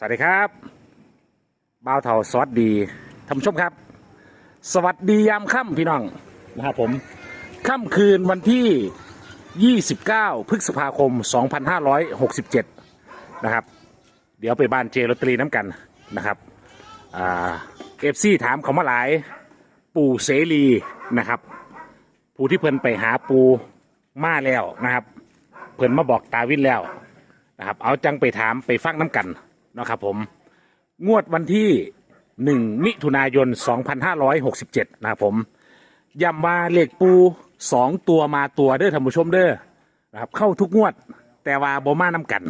สวัสดีครับบ่าวเถาสวัสดีท่านผู้ชมครับ สวัสดียามค่ำพี่น้องนะครับผมค่ำคืนวันที่ 29 พฤษภาคม 2567 นะครับ เดี๋ยวไปบ้านเจลอตเตอรี่น้ำกันนะครับเอฟซีถามเขามาหลาย ปู่เสรีนะครับ ผู้ที่เพิ่นไปหาปูมาแล้วนะครับ เพิ่นมาบอกตาวินแล้วนะครับ เอาจังไปถามไปฟังน้ำกัน นะครับผมงวดวันที่ 1 มิถุนายน 2567 นะครับผมย้ำว่าเลขปู 2 ตัวมาตัวเด้อท่านผู้ชมเด้อนะครับเข้าทุกงวด แต่ว่าบ่มาน้ำกัน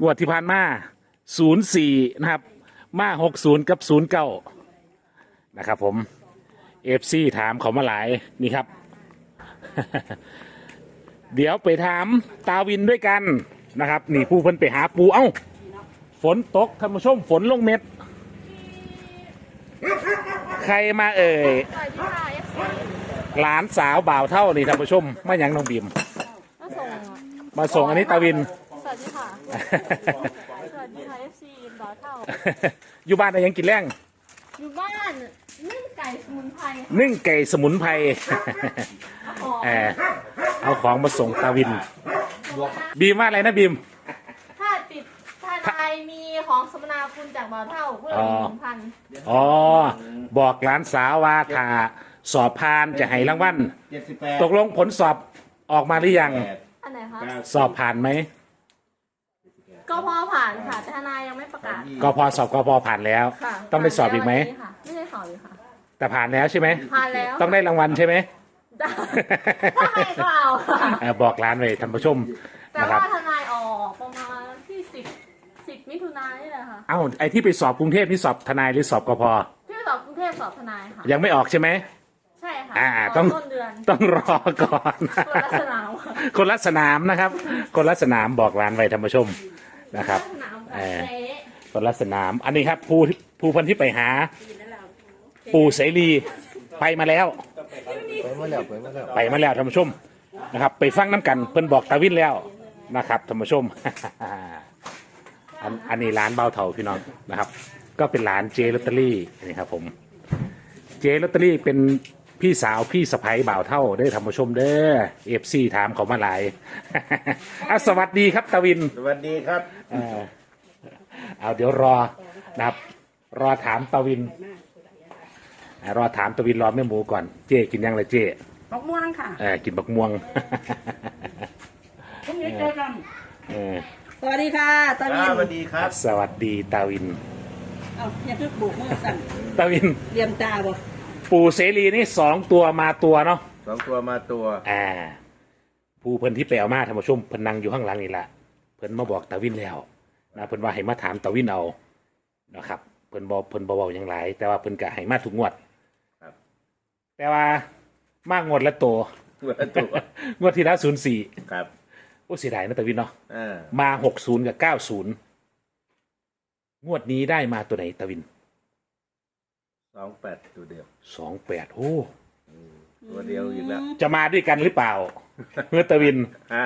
งวดที่ผ่านมา 04 นะครับ มา 60 กับ 09 นะครับผม FC ถามเขามาหลายนี่ครับ เดี๋ยวไปถามตาวินด้วยกันนะครับ นี่ผู้เพิ่นไปหาปูเอ้า ฝนตกท่านผู้ชมฝนลงเม็ด ใครมาเอ่ย สวัสดีค่ะเอฟซีหลานสาวบ่าวเท่านี่ท่านผู้ชมมาหยังน้องบีม มาส่งมาส่งอันนี้ตาวิน สวัสดีค่ะ สวัสดีค่ะเอฟซีบ่าวเท่า อยู่บ้านอะไรยังกินแรงอยู่บ้านนึ่งไก่สมุนไพรนึ่งไก่สมุนไพรอ๋อเออเอาของมาส่งตาวิน บีมว่าอะไรนะบีมถ้าติด ถ้าทายมีของสมนาคุณจากบ่าวเท่าเพื่ออ๋อหนึ่งพันอ๋อ บอกหลานสาวว่าถ้าสอบผ่านจะให้รางวัลเจ็ดสิบแปดตกลงผลสอบออกมาหรือยังอันไหนคะ สอบผ่านไหมก็พอผ่านค่ะ แต่ทนายยังไม่ประกาศกพสอบกพผ่านแล้ว ค่ะต้องได้สอบอีกไหม ผ่านแล้ววันนี้ค่ะไม่ได้สอบอีกค่ะ แต่ผ่านแล้วใช่ไหม ผ่านแล้วต้องได้รางวัลใช่ไหมได้ถ้าให้ก็เอาค่ะ เออบอกร้านไว้ท่านผู้ชมแต่นะครับ ว่าทนายออกประมาณที่สิบสิบมิถุ นายนนี่แหละค่ะเอ้าไอ้ที่ไปสอบกรุงเทพนี่สอบทนายหรือสอบกพที่สอบกรุงเทพสอบทนายค่ะ ยังไม่ออกใช่ไหม ใช่ค่ะอ่าตต้องนต้นเดือนต้องรอก่อน คนละสนามค่ะคนละสนามนะครับ คนละสนามบอกร้านไว้ท่านผู้ชมนะครับ สนามกับเออเจ๊คนละสนาม อันนี้ครับผู้ผู้พันที่ไปหา ปู่เสรีไปมาแล้ว ไปมาแล้วไปมาแล้วไปมาแล้วท่านผู้ชมนะครับ ไปฟังน้ำกันเพิ่นบอกตาวินแล้วนะครับท่านผู้ชม อันอันนี้ร้านเบาเถาพี่น้องนะครับ ก็เป็นร้านเจลอตเตอรี่นี่ครับผมเจลอตเตอรี่เป็นพี่สาวพี่สะพ้ยบ่าวเท่าได้อท่านผู้ชมเด้อเอฟซีถามเขามาหลายอะสวัสดีครับตาวิน สวัสดีครับ เออเอาเดี๋ยวรอนะครับ รอถามตาวินอะรอถามตาวินรอแม่หมูก่อนเจ๊กินยังเลยเจ๊มะม่วงค่ะเออกินบักม่วงพรุ่งนี้เจอกัน เออ สวัสดีค่ะตาวินสวัสดีครับ สวัสดีตาวิน เอาอย่าเพิ่งบุกมือสั่นตาวินเรียมตาบ่ปู่เสรีนี่สองตัวมาตัวเนาะสองตัวมาตัว อ่า ผู้เพิ่นที่ไปเอามาท่านผู้ชมเพิ่นนั่งอยู่ข้างหลังนี่แหละเพิ่นมาบอกตาวินแล้วนะเพิ่นว่าให้มาถามตาวินเอานะครับเพิ่นบอกเพิ่นบ่เว้าหยังหลายแต่ว่าเพิ่นก็ให้มาทุกงวดครับ แต่ว่ามากงวดละตัวตัวละตัวงวดที่แล้วศูนย์สี่ครับ โอ้เสียดายนะตาวินเนาะอ่ามาหกศูนย์กับเก้าศูนย์งวดนี้ได้มาตัวไหนตาวินสองแปดตัวเดียวสองแปดโอ้ตัวเดียวอีกแล้วจะมาด้วยกันหรือเปล่า เมื่อตาวินฮะ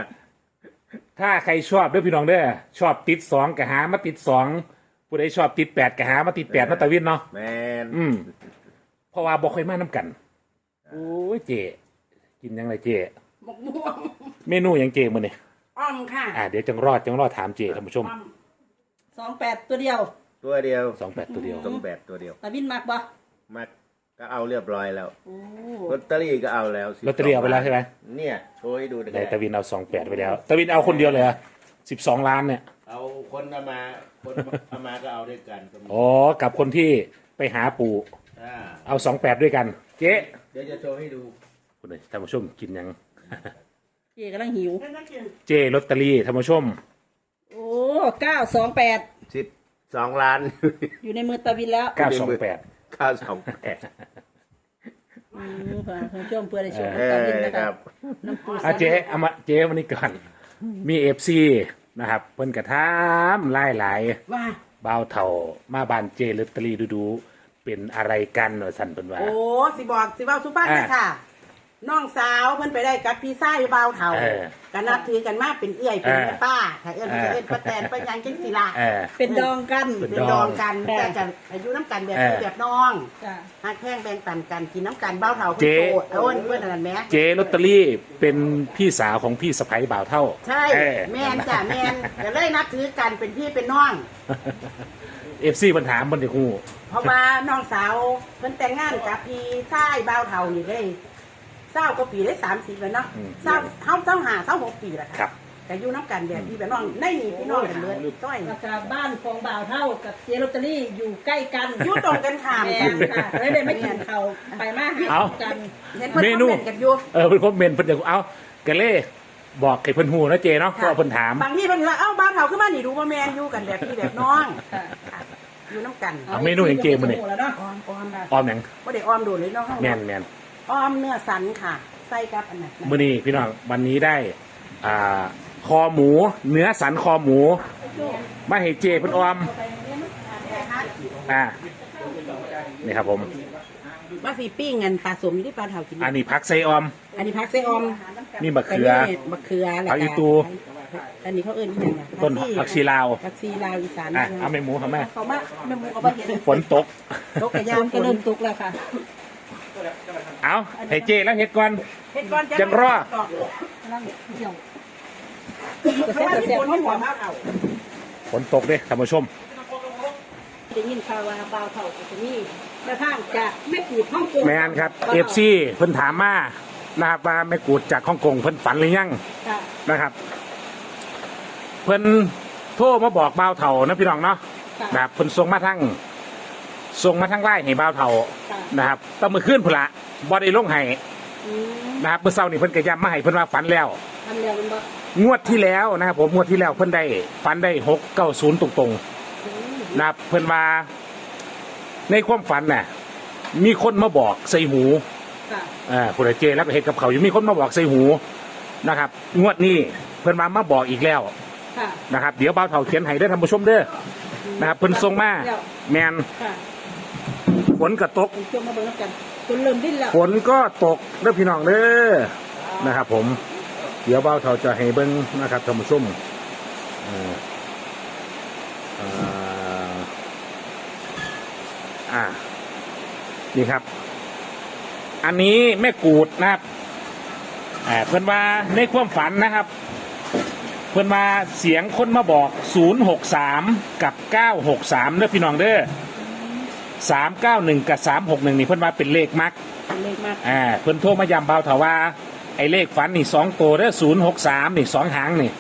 ถ้าใครชอบเด้วยพี่น้องเด้อชอบติดสองกะหามาติดสองผู้ใดชอบติดแปดกะหามาติดแปดมาตาวินเนาะ แมนอืม เพราะว่าบอกค่อยมาน้ำกันโอ้ยเจกินยังไงเจมะม่วงเมนูหยังเจมือเนี่ย อ้อมค่ะอ่าเดี๋ยวจังรอดจังรอดถามเจท่านผู้ชมอ้อมสองแปดตัวเดียวตัวเดียวสองแปดตัวเดียวต้องแปดตัวเดียวตาวินมากบ่มาก็เอาเรียบร้อยแล้วโอ้ลอตเตอรี่ก็เอาแล้วลอตเตอรี่เอาไปแล้วใช่ไหมเนี่ยโชว์ให้ดูไหนตาวินเอาสองแปดไปแล้วตาวินเอาคนเดียวเลยสิบสองล้านเนี่ยเอาคนเอามาคนเอามาก็เอาด้วยกันก็มีอ๋อกับคนที่ไปหาปู่อ่าเอาสองแปดด้วยกัน เจ๊เดี๋ยวจะโชว์ให้ดูคุณเลยท่านผู้ชมกินยัง เจกำลังหิว เจลอตเตอรี่ท่านผู้ชม โอ้เก้าสองแปดสิบสองล้านอยู่ในมือตาวินแล้วเก้าสองแปด เก้าสองแปดอืมค่ะคุณผู้ชมเพื่อได้ชมเอตาอวินนะคครัรับบน้ำปูอะเจ๊เอามาเจ๊วันนี้ก่อน มีเอฟซีนะครับ เพิ่นกระทามไล่หลายว่าเบาวเถ่ามาบานเจลอตเตอรี่ดูดูๆเป็นอะไรกันเนอะสันเป็นว่า โอ้สิบอกสิบอกสุภาพเลยค่ะ น้องสาวเพิ่นไปได้กับพี่ชายเบาวเฒ่าเออก็นับถือกันมาเป็นเอื้อยเป็นเออแม่ป้าถ้าเอื้อนเออจะเอื้อนป้าแตนป้ายังจังสิละเออเป็นดองกัน เป็นเป็นดองกันเออ แต่จะอายุน้ำกันแบบเออแบบน้องจ้ะฮักแพงแบ่งปันกันกินน้ำกันเบ้าเฒ่าเจ๊เพิ่นโตโอ้นเพื่อนนั่นแหม่เจลอตเตอรี่เป็นพี่สาวของพี่สะพ้ยบ่าวเท่าใช่เออแม่นจ้ะแม่นก็เลยนับถือกันเป็นพี่เป็นน้อง เอฟซีปัญหามบนเด็กหูเพราะว่าน้องสาวเพิ่นแต่งงานกับพี่ชายเบ้าวเฒ่านี่ได้ เศร้าก็ปีได้สามสิบแล้วเนาะเศร้าเท่าเศร้าหาเศร้าหกปีแล้วครัค่ะบ แต่อยู่น้ำกันแบบพี่แบบน้องในนี่พี่น้องกันเลยต้อยแล้วก็บ้านของบ่าวเท่ากับเจลอตเตอรี่อยู่ใกล้กันอยู่ตรงกันข้ามแม่กันนค่ะเลยได้ไม่กินเขาวไปมาหาเอากัน เห็นเพิ่นเมคอมนู เมนต์กันอยู่ เออเป็นคอมเมนต์เพิ่นจะเอากะเล่บอกให้เพิ่นหูนะเจเนาะเพราะว่าเพิ่นถาม บางทีเพิ่นว่าเอ้าบ้านเฒ่าขึ้นมานี่ดูว่าแมนอยู่กันแบบพี่แบบน้องค่ะ ค่ะอยู่น้ำกันเอาเมนูอย่างเกมมาเนี่ยแล้วเนาะออมออมออมหยังบ่ได้ออมโดดเลยเนาะแมนแมน ออมเนื้อสันค่ะ ใส่กับอันนั้นนะมื้อนี้พี่น้องวันนี้ได้ อ่า คอหมู เนื้อสันคอหมูมาให้เจเพิ่นออม อ่านี่ครับผมว่าสีปิ้งเงินปลาสมอยู่ที่ปลาเฒ่ากิน อันนี้ผักไส้ออม อันนี้ผักใส่ออมนี่มะเขือนนี้มะเขือแล้วผักอีตู อันนี้เขาเอิ้นอีหยังอะต้นผักชีลาว ผักชีลาวอีสานอะเอาแม่หมูเขาแม่ เขามาแม่หมูเขาบ่เห็นฝนตก ตกกระยายางก็เริ่มตุกแล้วค่ะ เอาให้เจแล้วเฮ็ดก่อน เฮ็ดก่อนจังรอกำลังเที่ยวกระแสกระแสหอมหอมเอาฝนตกเด้ท่านผู้ชม ได้ยินข่าวว่าบ่าวเท่าจะมีแม่ทางจากแม่กูดฮ่องกงแมนครับเอฟซีเพิ่นถามมานะครับว่าแม่กูดจากฮ่องกงเพิ่นฝันหรือยังค่ะนะครับ เพิ่นโทรมาบอกบ่าวเฒ่านะพี่น้องเนาะค่ะนะครับเพิ่นส่งมาทั้ง ส่งมาทั้งไล่ให้บ่าวเฒ่าค่ะนะครับต้องมือขึ้นพุ่นละบ่ได้ลงให้อืมนะครับเมื่อเช้านี่เพิ่นก็ย้ำมาให้เพิ่นว่าฝันแล้ว ทำแล้วมันบ่งวดที่แล้วนะครับผมงวดที่แล้วเพิ่นได้ฝันได้หกเก้าศูนย์ตรงๆนะครับเพิ่นว่าในความฝันน่ะมีคนมาบอกใส่หูค่ะอ่าผู้ใดเจแล้วก็เห็นกับเขาอยู่มีคนมาบอกใส่หูนะครับ งวดนี้เพิ่นมามาบอกอีกแล้วค่ะนะครับ เดี๋ยวเบาเท่าเขียนให้ได้อท่านผู้ชมเด้อนะครับเพิ่นส่งมาแมนค่ะฝ นก็ตกเป็นช่วงมาเบิ่งแล้วกันจนเริ่มดิ้นแล้วฝนก็ตกเด้อพี่น้องเด้อนะครับ ผม เดี๋ยวเบาเท่าจะให้เบิ่งนะครับท่านผู้ชมเอ่อเอ่ออ่านี่ครับ อันนี้แม่กูดนะครับอ่าเพื่อนว่าในความฝันนะครับ เพื่อนว่าเสียงคนมาบอก 063 กับ 963เด้อพี่น้องเด้อ 391กับ361นี่เพื่อนว่าเป็นเลขมักเป็นเลขมากอ่าเพื่อนโทรมาย้ำเบาเถาว่าไอ้เลขฝันนี่สองตัวเด้อ063นี่สองหางนี่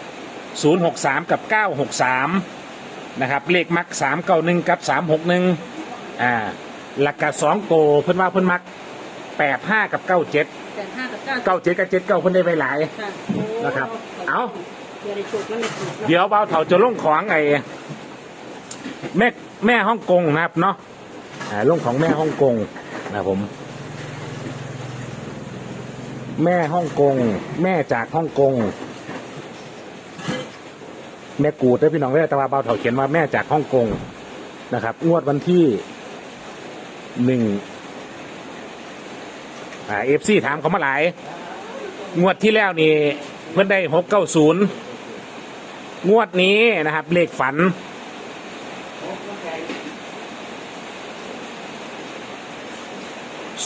063กับ963นะครับเลขมัก391กับ361อ่าหลักกะสองตัวเพื่อนว่าเพื่อนมัก85กับ97แปดห้ากับเก้าเก้าเจ็ดกับเจ็ดเก้าเพิ่นได้ไปหลาย ค่ะนะครับเอา เดี๋ยวได้ชุดมันได้ชุดเนาะเดี๋ยวเบาเถาจะลงของไอ้แม่แม่ฮ่องกงนะครับเนาะอ่า ลงของแม่ฮ่องกงนะผม แม่ฮ่องกง แม่จากฮ่องกง แม่กูดได้พี่น้องเด้ต่ว่าเบาเถาเขียนว่าแม่จากฮ่องกงนะครับ งวดวันที่หนึ่งอ่าเอฟซีถามเขามาหลาย งวดที่แล้วนี่ เพิ่นได้หกเก้าศูนย์งวดนี้นะครับ เลขฝัน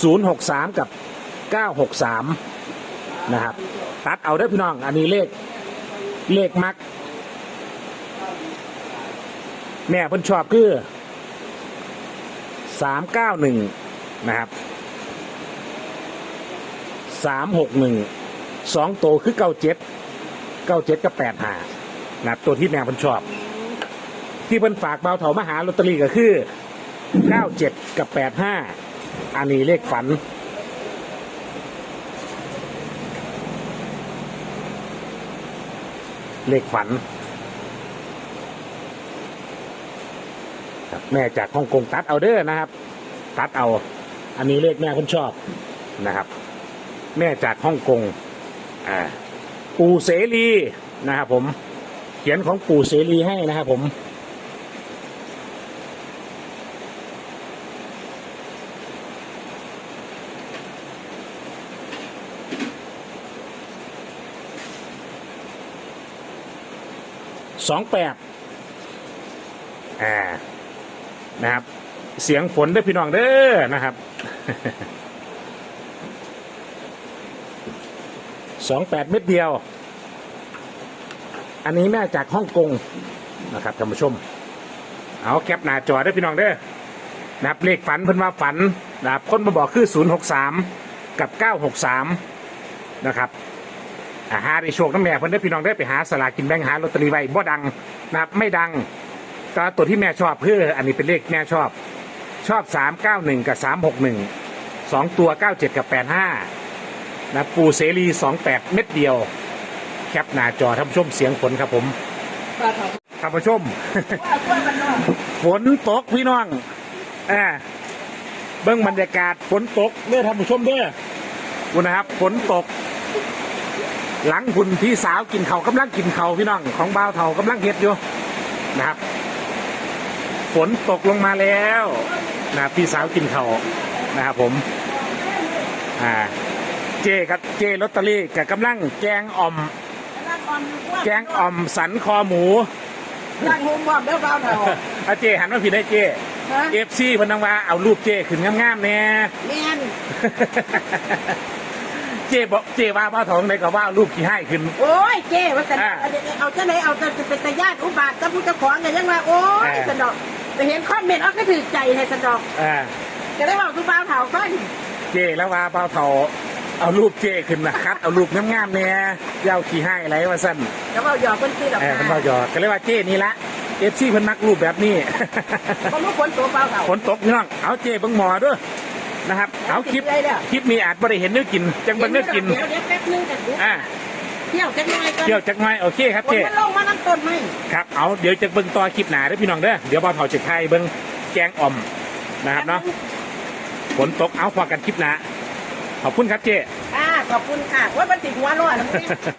ศูนย์หกสามกับเก้าหกสามนะครับ ตัดเอาได้พี่น้อง อันนี้เลข เลขมัก แม่เพิ่นชอบคือสามเก้าหนึ่งนะครับสามหกหนึ่งสองตัวคือเก้าเจ็ดเก้าเจ็ดกับแปดหานะตัวที่แม่เพิ่นชอบ ที่เพิ่นฝากเบาเถามาหาลอตเตอรี่ก็คือเก้าเจ็ดกับแปดห้า อันนี้เลขฝัน เลขฝันครับแม่จากฮ่องกงตัดเอาเด้อนะครับ ตัดเอา อันนี้เลขแม่เพิ่นชอบนะครับ แม่จากฮ่องกงอ่าปู่เสรีนะครับผม เขียนของปู่เสรีให้นะครับผม สองแปดอ่านะครับ เสียงฝนเด้พี่น้องเด้อนะครับสองแปดเม็ดเดียว อันนี้แม่จากฮ่องกงนะครับท่านผู้ชม เอาแคปหน้าจอได้พี่น้องเด้อนะครับเลขฝันเพิ่นว่าฝันนะครับคนมาบอกคือ 063 กับ 963 นะครับ อาหาได้โชคน้ำแม่เพิ่นได้อพี่น้องได้อไปหาสลากกินแบงหาลอตเตอรี่ไว้บ่ดังนะครับไม่ดังก็ตัวที่แม่ชอบคืออันนี้เป็นเลขแม่ชอบชอบ 391 กับ 361 2 ตัว 97 กับ 85นะปูเสรี 28 เม็ดเดียว แคปหน้าจอท่านผู้ชมเสียงฝนครับผมบ่าเฒ่าท่านผู้ชม ว่าช่วยมันน้องฝนตกพี่น้องอ่าเบิ้งบรรยากาศฝนตกเด้อท่านผู้ชมเด้อคุณนะครับ ฝนตก หลังคุณพี่สาวกินเขาวกำลังกินเขาวพี่น้องของบ่าวเถากำลังเฮ็ดอยู่นะครับ ฝนตกลงมาแล้วนะครับพี่สาวกินเขาวนะครับผม อ่า เจกับเจลอตเตอรี่กับกำลังแกงอ่อม แกงอ่อมสันคอหมูย่างโฮมบอกเด้อบ่าวเฒ่าอาเจหันมาผิดได้เจฮะเอฟซีพนังว่าเอารูปเจขึ้นงามๆแน่แม่น เจบอกเจว่าบ้าทองเลยก็ว่าเอารูปขี้ให้ขึ้น โอ้ยเจ้ว่าแต่อ่า เอาจะไหนเอาจะเป็นตาญาติอุบาทจะผู้เจ้าของกันยังว่าโอ้ยอ่าสนอกแต่เห็นคอมเมนต์เอาก็ถือใจให้สนอกอ่าจะได้บอกทุกบ่าวเฒ่าก่อนเจแล้วว่าบ้าทองเอารูปเจขึ้นนะคัดเอารูปงามๆแน่อยาวขี้ให้อะไรว่าสั้นแล้วเอาหยอกเพิ่นซื้อดอกเออไม้มันเบาหยอกก็เลยว่าเจนี่ละเอฟซีเพิ่นมักรูปแบบนี้ก็รู้คนตัวบ่าวเฒ่าฝนตกพี่น้องเอาเจเบิ่งหมอด้วย นะครับเอาคลิปได้แล้วคลิปนี้อาจไม่ได้เห็นเนื้อกิน จังเบิ่งเนื้อกินเดี๋ยวเดี๋ยวแป๊บนึงกันดูอ่าเที่ยวจักหน่อยก่อนเที่ยวจักหน่อยโอเคครับฝนเจมันลงมาน้ำต้นไหมครับเอาเดี๋ยวจะเบิ่งต่อคลิปหนาเด้อพี่น้องเด้อเดี๋ยวบอลเผาจะไทยเบิ่งแกงอ่อมนะครับเนาะฝนตกเอาพอกันคลิปหนาขอบคุณครับเจอ่าขอบคุณค่ะว่ามันติดหัวร้อนแล้วเนี่ย